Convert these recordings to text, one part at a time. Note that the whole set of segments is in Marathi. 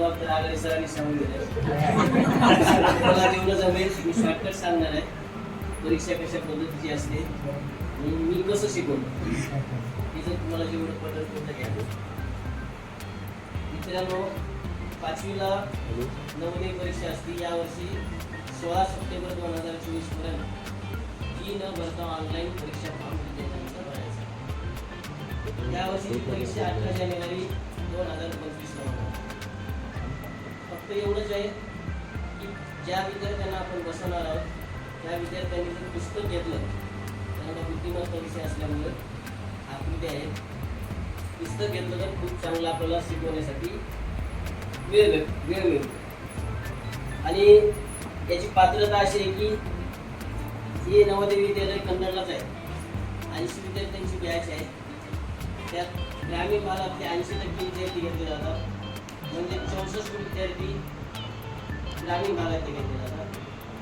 त्यातला अर्धा आगळे सरांनी सांगून दिलाय मला तेवढं जमेल. मी शॉर्टकट सांगणार आहे. परीक्षा कशा पद्धतीची असते? मी कसं शिकवलं? हे जर तुम्हाला जेवढं पद्धत होतं घ्या. मित्रांनो पाचवीला नवोदय परीक्षा असते. यावर्षी सोळा सप्टेंबर दोन हजार चोवीसपर्यंत ती न भरता ऑनलाईन परीक्षा फॉर्म भरायचा यावर्षी परीक्षा अठरा जानेवारी दोन हजार पंचवीसला होणार फक्त एवढंच आहे की ज्या विद्यार्थ्यांना आपण बसवणार आहोत त्या विद्यार्थ्यांनी जर पुस्तक घेतलं त्यांना बुद्धिमत्ता विषय असल्यामुळे आकृती आहे. पुस्तक घेतलं तर खूप चांगलं आपल्याला शिकवण्यासाठी वेळ भेट वेळ मिळतो. आणि याची पात्रता अशी आहे की हे नवोदय विद्यालय कन्नडलाच आहे. ऐंशी विद्यार्थ्यांची बॅच आहे. त्यात ग्रामीण भागातले ऐंशी टक्के विद्यार्थी घेतले जातात. म्हणजे चौसष्ट विद्यार्थी ग्रामीण भागातले घेतले जातात.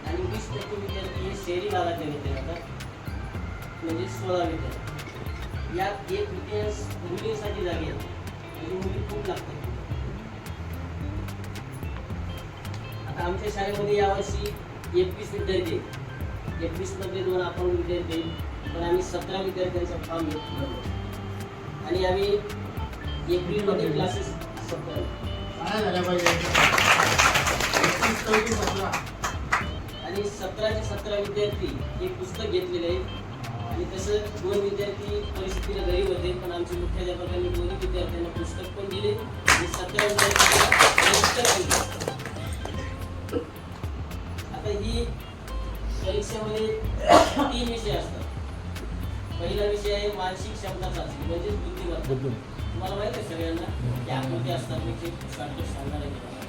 आणि वीस टक्के विद्यार्थी हे शहरी भागातले घेतले जातात. म्हणजे सोळा विद्यार्थी यात एक विद्यार्थी मुलींसाठी जागे आहेत. म्हणजे मुली खूप लागतात. आता आमच्या शाळेमध्ये यावर्षी एकवीस विद्यार्थी आहेत एकवीस दोन आपण विद्यार्थी पण आम्ही सतरा विद्यार्थ्यांचा फॉर्म घेतला आणि आम्ही एप्रिलमध्ये क्लासेस सतरा. काय झालं पाहिजे एकवीस पैकी सतरा आणि सतराचे सतरा विद्यार्थी हे पुस्तक घेतलेले आहे आणि तसं दोन विद्यार्थी परिस्थितीला गरीब होते पण आमचे मुख्याध्यापकांनी दोन्ही विद्यार्थ्यांना पुस्तक पण दिले. आणि सतरा विद्यार्थ्यांना आता ही परीक्षेमध्ये तीन विषय असतात. पहिला विषय आहे मानसिक क्षमता चाचणी म्हणजेच बुद्धिमत्ता तुम्हाला माहिती आहे सगळ्यांना की आकृती असतात मी ते शॉर्टकट सांगणार आहे तुम्हाला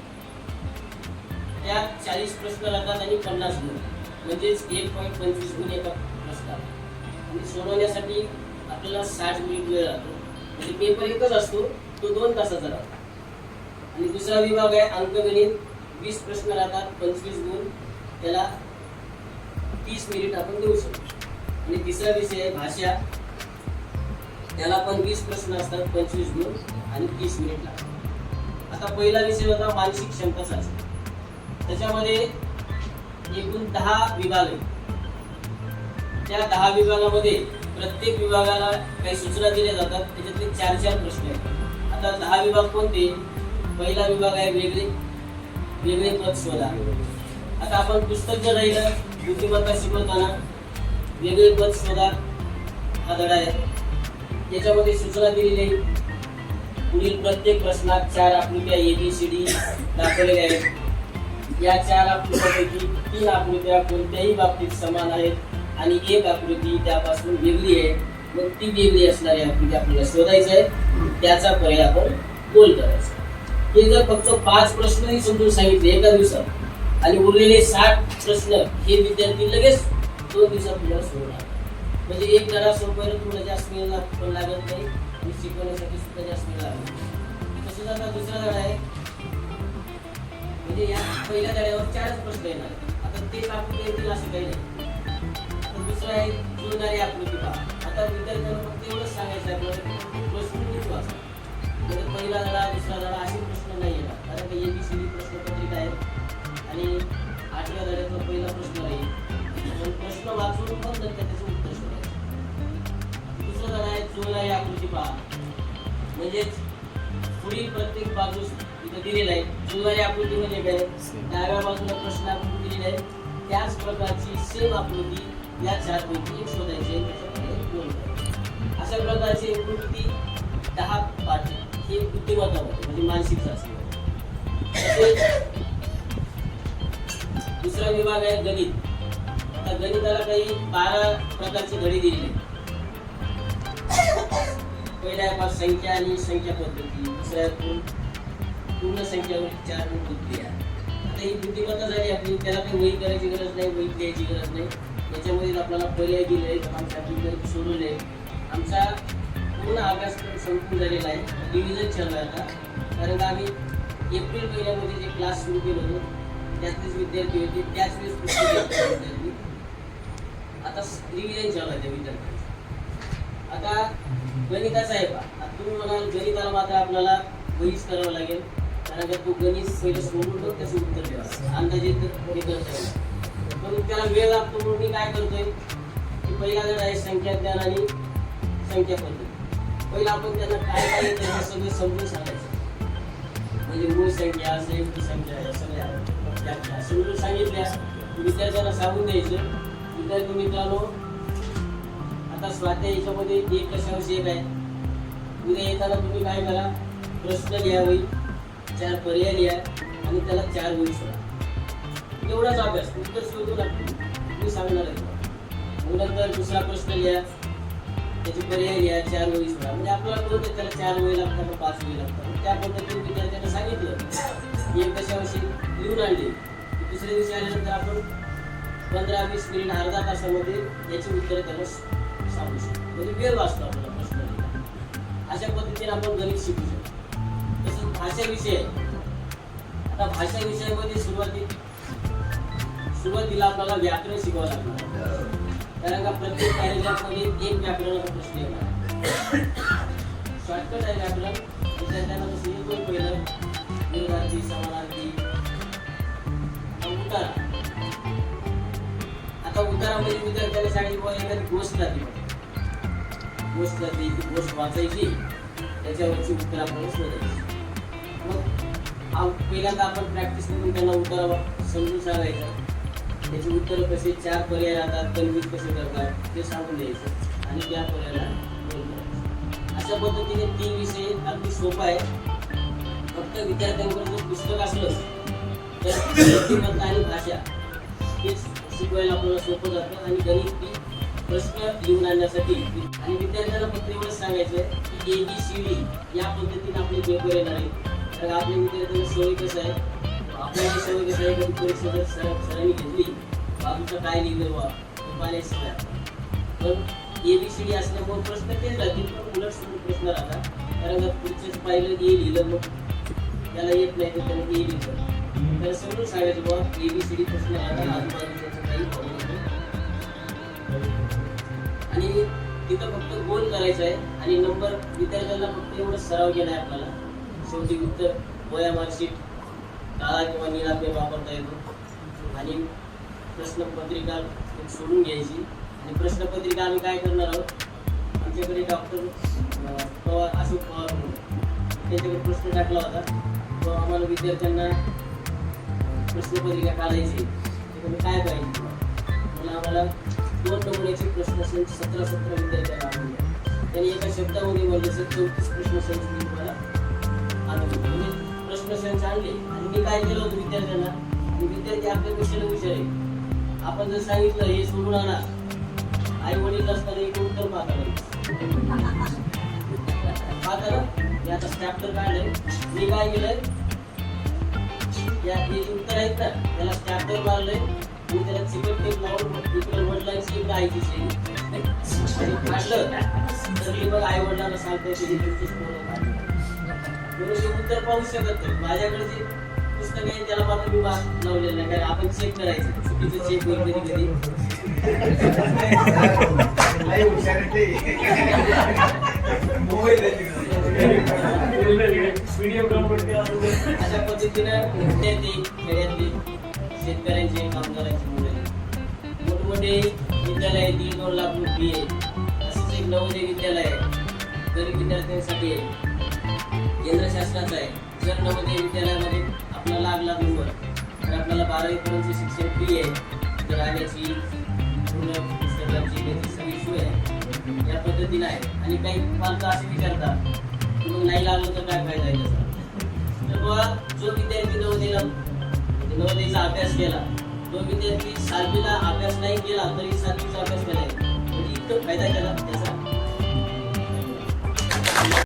त्यात चाळीस प्रश्न राहतात आणि पन्नास गुण. म्हणजेच एक पॉईंट पंचवीस गुण एका प्रश्नात. आणि सोडवण्यासाठी आपल्याला साठ मिनिट वेळ लागतो. म्हणजे पेपर एकच असतो तो दोन तासाचा राहतो आणि दुसरा विभाग आहे अंकगणित. वीस प्रश्न राहतात पंचवीस गुण. त्याला तीस मिनिट आपण देऊ शकतो. आणि तिसरा विषय आहे भाषा. त्याला पण वीस प्रश्न असतात पंचवीस गुण आणि तीस मिनिट लागतात. आता पहिला विषय होता मानसिक क्षमता चाचणी. त्याच्यामध्ये एकूण दहा विभाग आहेत. त्या दहा विभागामध्ये प्रत्येक विभागाला काही सूचना दिल्या जातात. त्याच्यातले चार चार प्रश्न आहेत. आता दहा विभाग कोणते? पहिला विभाग आहे वेगळे. वेगळे पद शोधा. आता आपण पुस्तक जर राहिलं बुद्धिमत्ता शिकवताना वेगळे पद शोधा. हा धडा आहे. याच्यामध्ये सूचना दिलेली आहे. पुढील प्रत्येक प्रश्नात चार आकृत्या ए बी सी डी दाखवलेल्या आहेत. या चार आकृत्यापैकी तीन आकृत्या कोणत्याही बाबतीत समान आहेत आणि एक आकृती त्यापासून वेगळी आहे. मग ती वेगळी असणारी आकृती आपल्याला शोधायचं आहे. त्याचा पर्याय आपण गोल करायचा हे जर फक्त पाच प्रश्नही समजून सांगितले एका दिवसात आणि उरलेले साठ प्रश्न हे विद्यार्थी लगेच दोन दिवस तुम्हाला सोडणार म्हणजे एक धडा सोपवायला तुम्हाला जास्त वेळ पण लागत नाही. आणि शिकवण्यासाठी सुद्धा जास्त वेळ लागत नाही. तसंच आता दुसरा धडा आहे. म्हणजे या पहिल्या धड्यावर चारच प्रश्न येणार. आता ते आपण येतील असं काही नाही. आता दुसरा आहे जुळणारी आकृती पहा. आता विद्यार्थ्यांना फक्त एवढंच सांगायचं आहे आपल्याला प्रश्न किती वाचता म्हणजे पहिला धडा दुसरा धडा असे प्रश्न नाही येणार. कारण का एबीसीडी प्रश्नपत्रिका आहे आणि आठव्या धड्यातला पहिला प्रश्न राहील प्रश्न वाचून मग नंतर त्याचं उत्तर शोधायचं. दुसरं झालं आहे जुळणारी आकृती पहा म्हणजेच पुढील प्रत्येक बाजूस इथं दिलेलं आहे. जुळणारी आकृती म्हणजे काय? डाव्या बाजूला प्रश्न आकृती दिलेला आहे. त्याच प्रकारची सेम आकृती या चारपैकी एक शोधायची आहे. त्याच्यामध्ये दोन अशा प्रकारची कृती दहा पाठ हे बुद्धिमत्ता होते म्हणजे मानसिक चाचणी तसेच दुसरा विभाग आहे गणित. आता गणिताला काही बारा प्रकारची घडी दिली आहे पहिल्या आहे संख्या आणि संख्या पद्धती. दुसऱ्या आहे पूर्ण संख्यावर चार बुद्धिया आता ही बुद्धिमत्ता झाली आपली त्याला काही वही करायची गरज नाही वही द्यायची गरज नाही. याच्यामध्ये आपल्याला पर्याय दिले आहेत. आमच्या सोडवले आमचा पूर्ण अभ्यासक्रम संपून झालेला आहे. डिव्हिजन चालला आता. कारण का आम्ही एप्रिल महिन्यामध्ये जे क्लास सुरू केलं होतं त्यातलेच विद्यार्थी होते. त्याच वेळेस विद्यार्थी आता रिव्हिजन चालू आहे त्या विद्यार्थ्यांचं आता गणिताचा आहे बा आता तुम्ही म्हणाल गणिताला मात्र आपल्याला वहीच करावं लागेल. कारण का तो गणित पहिलं सोडून मग त्याचं उत्तर द्यावा अंदाजे तर हे करता येईल पण त्याला वेळ लागतो म्हणून मी काय करतोय? की पहिला जर आहे संख्या ज्ञान आणि संख्या पद्धती. पहिला आपण त्यांना काय काय त्यांना सगळं समजून सांगायचं. म्हणजे मूळ संख्या संयुक्त संख्या या सगळ्या समजून सांगितल्या. विद्यार्थ्यांना सांगून द्यायचं. विद्यार्थी मित्रांनो आता स्वाध्याय याच्यामध्ये एक कशाविषयी एक आहे उद्या येताना तुम्ही काय करा प्रश्न लिहा होईल चार पर्याय लिहा आणि त्याला चार होईल सोडा. एवढाच अभ्यास उत्तर शोधू लागतो मी सांगणार आहे मग नंतर दुसरा प्रश्न लिहा त्याचे पर्याय लिहा चार वही सोडा. म्हणजे आपल्याला कळतं त्याला चार वही लागतात का पाच वही लागतात. त्या पद्धतीने विद्यार्थ्यांना सांगितलं की एक कशाविषयी लिहून आणली. दुसऱ्या दिवशी आल्यानंतर आपण पंधरा वीस मिनिट अर्धा तासामध्ये याची उत्तरं त्यांना सांगू शकतो. म्हणजे वेळ वाचतो आपल्याला प्रश्न अशा पद्धतीने आपण गणित शिकू शकतो. तसंच भाषा विषय. आता भाषा विषयामध्ये सुरुवाती सुरुवातीला आपल्याला व्याकरण शिकावं लागणार. कारण का प्रत्येक पॅरेग्राफमध्ये एक व्याकरणाचा प्रश्न येणार शॉर्टकट आहे व्याकरण. विद्यार्थ्यांना कसं येतो पहिलं. विरोधार्थी समानार्थी. उतारा. उतारामध्ये विद्यार्थ्यांना सांगितलं बुवा एखादी गोष्ट जाते गोष्ट जाते ती गोष्ट वाचायची. त्याच्यावरची उत्तर आपण शोधायची. मग पहिल्यांदा आपण प्रॅक्टिस करून त्यांना उत्तर समजून सांगायचं. त्याची उत्तर कसे चार पर्याय राहतात कन्व्हिन्स कसे करतात ते सांगून द्यायचं आणि त्या पर्यायाला अशा पद्धतीने तीन विषय अगदी सोपा आहे. फक्त विद्यार्थ्यांकडे जर पुस्तक असलं तर आणि भाषा हेच शिकवायला आपल्याला सोपं जातं आणि गणित प्रश्न लिहून आणण्यासाठी आणि विद्यार्थ्यांना फक्त एवढंच सांगायचं आहे की ए बी सी डी या पद्धतीने आपले पेपर येणार आहे कारण आपल्या विद्यार्थ्यांना सवय कसं आहे? आपल्याला सवय कसं आहे? कधी परीक्षा जर सर सरांनी घेतली. बाजूचं काय लिहिलं बा पाण्याची पण ए बी सी डी असल्यामुळे प्रश्न तेच राहतील. पण उलट सुरू प्रश्न राहतात. कारण का पाहिलं की लिहिलं मग त्याला येत नाही. तर त्याने ए लिहिलं. तर समजून सांगायचं बाबा ए बी सी डी प्रश्न राहतात. तिथं फक्त गोल करायचा आहे आणि नंबर विद्यार्थ्यांना फक्त एवढं सराव केला आहे आपल्याला. शेवटी उत्तर वया मार्कशीट काळा किंवा निळा पेन वापरता येतो. आणि प्रश्नपत्रिका सोडून घ्यायची. आणि प्रश्नपत्रिका आम्ही काय करणार आहोत? आमच्याकडे डॉक्टर पवार अशोक पवार म्हणून. त्यांच्याकडे प्रश्न टाकला होता. तो आम्हाला विद्यार्थ्यांना प्रश्नपत्रिका काढायची त्याच्यामध्ये काय पाहिजे? मला आम्हाला दोन नमुन्याचे प्रश्नसंच सतरा सतरा विद्यार्थ्यांना आणून त्यांनी एका शब्दामध्ये म्हणलं सर चौतीस प्रश्नसंच मी तुम्हाला आणून देतो म्हणजे आणले आणि मी काय केलं होतं विद्यार्थ्यांना? आणि विद्यार्थी आपल्या क्वेश्चन विचारले आपण जर सांगितलं हे सोडून आणा. आई वडील असताना एक उत्तर पाहता पाहता मी आता स्टॅप्टर काढलंय. मी काय केलंय? या हे जे उत्तर आहेत ना त्याला स्टॅप्टर मारलंय. मी त्याला चिकट टेप लावून इकडे वडिलांची आणि आई वडिलांना पोरं काढली. म्हणून हे उत्तर पाहू शकत नाही. माझ्याकडे जे पुस्तक आहे त्याला मात्र मी वाच लावलेलं नाही. कारण आपण चेक करायचं. चुकीचं चेक होईल कधी आहे. मोबाईल आहे तिकडे. अशा पद्धतीनं खेड्यातली शेतकऱ्यांचे कामगारांचे मुले मोठमोठे विद्यालय आहे दीड दोन लाख फी आहे. असंच एक नवोदय विद्यालय आहे. गरीब विद्यार्थ्यांसाठी आहे. केंद्र शासनाचं आहे. जर नवोदय विद्यालयामध्ये आपला लागला नंबर तर आपल्याला बारावीपर्यंतचे शिक्षण फ्री आहे. तर राहण्याची पूर्ण पुस्तकांची त्याची सगळी सोय आहे. या पद्धतीनं आहे. आणि काही पालक असे विचारतात की मग नाही लागलं तर काय फायदा आहे त्याचा? तर बुवा जो विद्यार्थी नवोदयला नवोदयचा अभ्यास केला. तो विद्यार्थी सातवीला अभ्यास नाही केला तरी सातवीचा अभ्यास केला. म्हणजे इतकं फायदा केला.